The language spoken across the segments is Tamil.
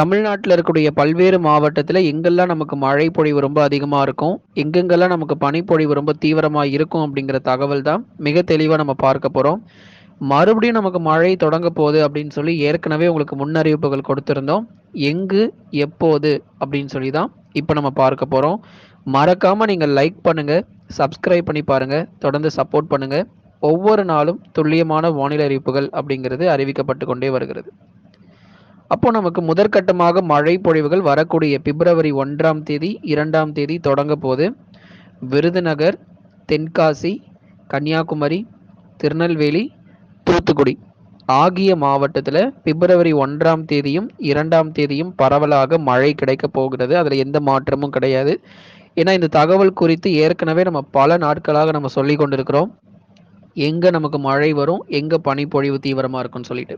தமிழ்நாட்டில் இருக்கக்கூடிய பல்வேறு மாவட்டத்தில் எங்கெல்லாம் நமக்கு மழை பொழிவு ரொம்ப அதிகமாக இருக்கும் எங்கெங்கெல்லாம் நமக்கு பனிப்பொழிவு ரொம்ப தீவிரமாக இருக்கும் அப்படிங்கிற தகவல் தான் மிக தெளிவாக நம்ம பார்க்க போகிறோம் மறுபடியும் நமக்கு மழை தொடங்க போகுது அப்படின்னு சொல்லி ஏற்கனவே உங்களுக்கு முன்னறிவிப்புகள் கொடுத்துருந்தோம். எங்கு எப்போது அப்படின்னு சொல்லி தான் இப்போ நம்ம பார்க்க போகிறோம் மறக்காமல் நீங்கள் லைக் பண்ணுங்கள் சப்ஸ்கிரைப் பண்ணி பாருங்கள் தொடர்ந்து சப்போர்ட் பண்ணுங்கள் ஒவ்வொரு நாளும் துல்லியமான வானிலை அறிவிப்புகள் அப்படிங்கிறது அறிவிக்கப்பட்டு கொண்டே வருகிறது. அப்போ நமக்கு முதற்கட்டமாக மழை பொழிவுகள் வரக்கூடிய பிப்ரவரி ஒன்றாம் தேதி இரண்டாம் தேதி தொடங்க போது விருதுநகர் தென்காசி கன்னியாகுமரி திருநெல்வேலி தூத்துக்குடி ஆகிய மாவட்டத்தில் பிப்ரவரி ஒன்றாம் தேதியும் இரண்டாம் தேதியும் பரவலாக மழை கிடைக்க போகிறது. அதில் எந்த மாற்றமும் கிடையாது. ஏன்னா இந்த தகவல் குறித்து ஏற்கனவே நம்ம பல நாட்களாக நம்ம சொல்லி கொண்டிருக்கிறோம். எங்கே நமக்கு மழை வரும் எங்கே பனிப்பொழிவு தீவிரமாக இருக்கும்னு சொல்லிட்டு.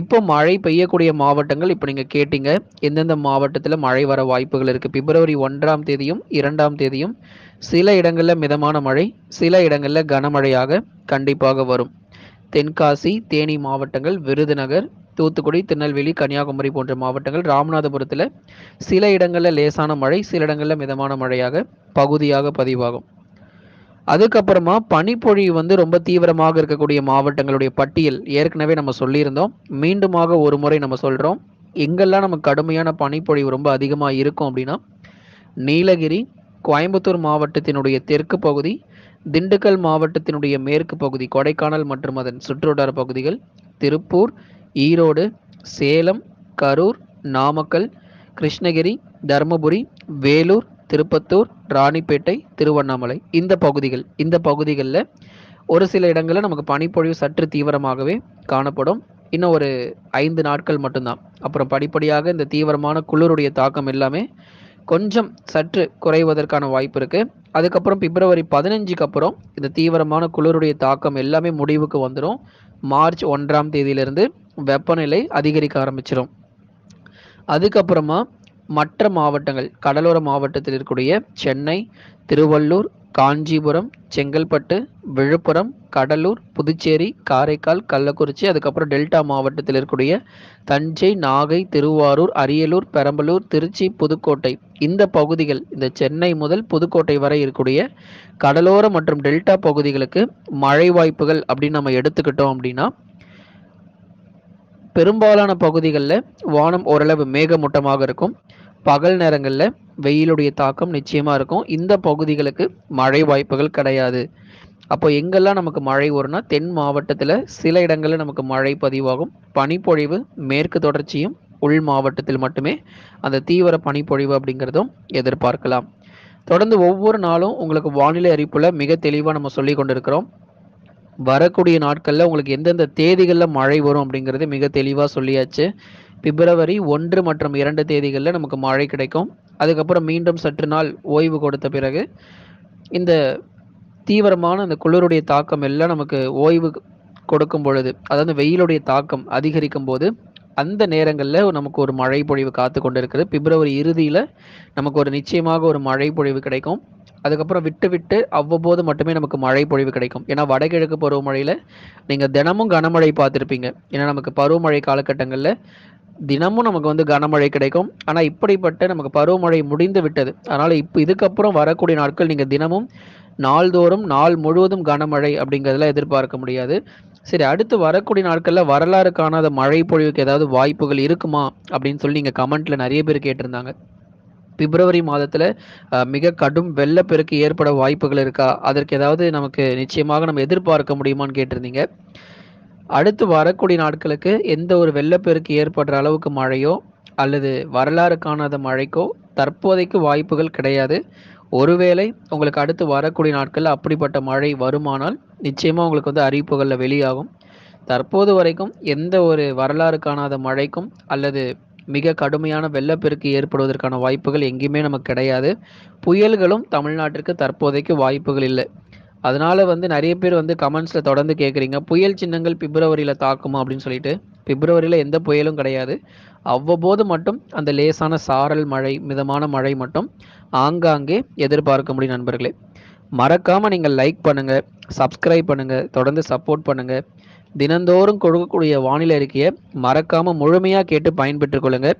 இப்போ மழை பெய்யக்கூடிய மாவட்டங்கள் இப்போ நீங்கள் கேட்டீங்க எந்தெந்த மாவட்டத்தில் மழை வர வாய்ப்புகள் இருக்குது பிப்ரவரி ஒன்றாம் தேதியும் இரண்டாம் தேதியும் சில இடங்களில் மிதமான மழை சில இடங்களில் கனமழையாக கண்டிப்பாக வரும். தென்காசி தேனி மாவட்டங்கள் விருதுநகர் தூத்துக்குடி திருநெல்வேலி கன்னியாகுமரி போன்ற மாவட்டங்கள் ராமநாதபுரத்தில் சில இடங்களில் லேசான மழை சில இடங்களில் மிதமான மழையாக பகுதியாக பதிவாகும். அதுக்கப்புறமா பனிப்பொழிவு வந்து ரொம்ப தீவிரமாக இருக்கக்கூடிய மாவட்டங்களுடைய பட்டியல் ஏற்கனவே நம்ம சொல்லியிருந்தோம். மீண்டுமாக ஒரு முறை நம்ம சொல்கிறோம் எங்கெல்லாம் நமக்கு கடுமையான பனிப்பொழிவு ரொம்ப அதிகமாக இருக்கும் அப்படின்னா நீலகிரி கோயம்புத்தூர் மாவட்டத்தினுடைய தெற்கு பகுதி திண்டுக்கல் மாவட்டத்தினுடைய மேற்கு பகுதி கொடைக்கானல் மற்றும் அதன் சுற்றுவட்டார பகுதிகள் திருப்பூர் ஈரோடு சேலம் கரூர் நாமக்கல் கிருஷ்ணகிரி தருமபுரி வேலூர் திருப்பத்தூர் ராணிப்பேட்டை திருவண்ணாமலை. இந்த பகுதிகள் இந்த பகுதிகளில் ஒரு சில இடங்களில் நமக்கு பனிப்பொழிவு சற்று தீவிரமாகவே காணப்படும். இன்னும் ஒரு ஐந்து நாட்கள் மட்டும்தான். அப்புறம் படிப்படியாக இந்த தீவிரமான குளிருடைய தாக்கம் எல்லாமே கொஞ்சம் சற்று குறைவதற்கான வாய்ப்பு இருக்குது அதுக்கப்புறம் பிப்ரவரி பதினஞ்சுக்கு அப்புறம் இந்த தீவிரமான குளிருடைய தாக்கம் எல்லாமே முடிவுக்கு வந்துடும் மார்ச் ஒன்றாம் தேதியிலிருந்து வெப்பநிலை அதிகரிக்க ஆரம்பிச்சிடும் அதுக்கப்புறமா மற்ற மாவட்டங்கள் கடலோர மாவட்டத்தில் இருக்கக்கூடிய சென்னை திருவள்ளூர் காஞ்சிபுரம் செங்கல்பட்டு விழுப்புரம் கடலூர் புதுச்சேரி காரைக்கால் கள்ளக்குறிச்சி அதுக்கப்புறம் டெல்டா மாவட்டத்தில் இருக்கக்கூடிய தஞ்சை நாகை திருவாரூர் அரியலூர் பெரம்பலூர் திருச்சி புதுக்கோட்டை. இந்த பகுதிகள் இந்த சென்னை முதல் புதுக்கோட்டை வரை இருக்கக்கூடிய கடலோர மற்றும் டெல்டா பகுதிகளுக்கு மழை வாய்ப்புகள் அப்படின்னு நம்ம எடுத்துக்கிட்டோம் அப்படின்னா பெரும்பாலான பகுதிகளில் வானம் ஓரளவு மேகமூட்டமாக இருக்கும். பகல் நேரங்களில் வெயிலுடைய தாக்கம் நிச்சயமாக இருக்கும். இந்த பகுதிகளுக்கு மழை வாய்ப்புகள் கிடையாது. அப்போ எங்கெல்லாம் நமக்கு மழை வரும்னா தென் மாவட்டத்தில் சில இடங்களில் நமக்கு மழை பதிவாகும். பனிப்பொழிவு மேற்கு தொடர்ச்சியும் உள் மாவட்டத்தில் மட்டுமே அந்த தீவிர பனிப்பொழிவு அப்படிங்கிறதும் எதிர்பார்க்கலாம். தொடர்ந்து ஒவ்வொரு நாளும் உங்களுக்கு வானிலை அறிப்புல மிக தெளிவாக நம்ம சொல்லி கொண்டிருக்கிறோம். வரக்கூடிய நாட்களில் உங்களுக்கு எந்தெந்த தேதிகளில் மழை வரும் அப்படிங்கிறது மிக தெளிவாக சொல்லியாச்சு. பிப்ரவரி ஒன்று மற்றும் இரண்டு தேதிகளில் நமக்கு மழை கிடைக்கும். அதுக்கப்புறம் மீண்டும் சற்று நாள் ஓய்வு கொடுத்த பிறகு இந்த தீவிரமான அந்த குளிருடைய தாக்கம் எல்லாம் நமக்கு ஓய்வு கொடுக்கும் பொழுது அதாவது வெயிலுடைய தாக்கம் அதிகரிக்கும் போது அந்த நேரங்களில் நமக்கு ஒரு மழை பொழிவு காத்து கொண்டு இருக்குது பிப்ரவரி இறுதியில் நமக்கு ஒரு நிச்சயமாக ஒரு மழை பொழிவு கிடைக்கும். அதுக்கப்புறம் விட்டு விட்டு அவ்வப்போது மட்டுமே நமக்கு மழை பொழிவு கிடைக்கும். ஏன்னா வடகிழக்கு பருவமழையில் நீங்கள் தினமும் கனமழை பார்த்துருப்பீங்க. ஏன்னா நமக்கு பருவமழை காலகட்டங்களில் தினமும் நமக்கு வந்து கனமழை கிடைக்கும். ஆனால் இப்படிப்பட்ட நமக்கு பருவமழை முடிந்து விட்டது. அதனால் இப்போ இதுக்கப்புறம் வரக்கூடிய நாட்கள் நீங்கள் தினமும் நாள்தோறும் நாள் முழுவதும் கனமழை அப்படிங்கிறதுல எதிர்பார்க்க முடியாது. சரி அடுத்து வரக்கூடிய நாட்களில் வரலாறு காணாத மழை பொழிவுக்கு ஏதாவது வாய்ப்புகள் இருக்குமா? அப்படின்னு சொல்லி நீங்கள் கமெண்ட்டில் நிறைய பேர் கேட்டிருந்தாங்க. பிப்ரவரி மாதத்தில் மிக கடும் வெள்ளப்பெருக்கு ஏற்பட வாய்ப்புகள் இருக்கா? அதற்கு ஏதாவது நமக்கு நிச்சயமாக நம்ம எதிர்பார்க்க முடியுமான்னு கேட்டிருந்தீங்க. அடுத்து வரக்கூடிய நாட்களுக்கு எந்த ஒரு வெள்ளப்பெருக்கு ஏற்படுற அளவுக்கு மழையோ அல்லது வரலாறு காணாத மழைக்கோ தற்போதைக்கு வாய்ப்புகள் கிடையாது. ஒருவேளை உங்களுக்கு அடுத்து வரக்கூடிய நாட்களில் அப்படிப்பட்ட மழை வருமானால் நிச்சயமாக உங்களுக்கு வந்து அறிவிப்புகளில் வெளியாகும். தற்போது வரைக்கும் எந்த ஒரு வரலாறு காணாத மழைக்கும் அல்லது மிக கடுமையான வெள்ளப்பெருக்கு ஏற்படுவதற்கான வாய்ப்புகள் எங்கேயுமே நமக்கு கிடையாது. புயல்களும் தமிழ்நாட்டிற்கு தற்போதைக்கு வாய்ப்புகள் இல்லை. அதனால வந்து நிறைய பேர் வந்து கமெண்ட்ஸில் தொடர்ந்து கேட்குறீங்க புயல் சின்னங்கள் பிப்ரவரியில் தாக்குமா அப்படின்னு சொல்லிட்டு பிப்ரவரியில் எந்த புயலும் கிடையாது. அவ்வப்போது மட்டும் அந்த லேசான சாரல் மழை மிதமான மழை மட்டும் ஆங்காங்கே எதிர்பார்க்க முடியும் நண்பர்களே. மறக்காமல் நீங்கள் லைக் பண்ணுங்கள் சப்ஸ்கிரைப் பண்ணுங்கள் தொடர்ந்து சப்போர்ட் பண்ணுங்கள் தினந்தோறும் கொடுக்கக்கூடிய வானிலை அறிக்கையை மறக்காமல் முழுமையாக கேட்டு பயன்பெற்றுக் கொள்ளுங்க.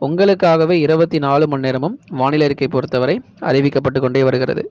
உங்களுக்காகவே இருபத்தி நாலு மணி நேரமும் வானிலை அறிக்கை பொறுத்தவரை அறிவிக்கப்பட்டு கொண்டே வருகிறது.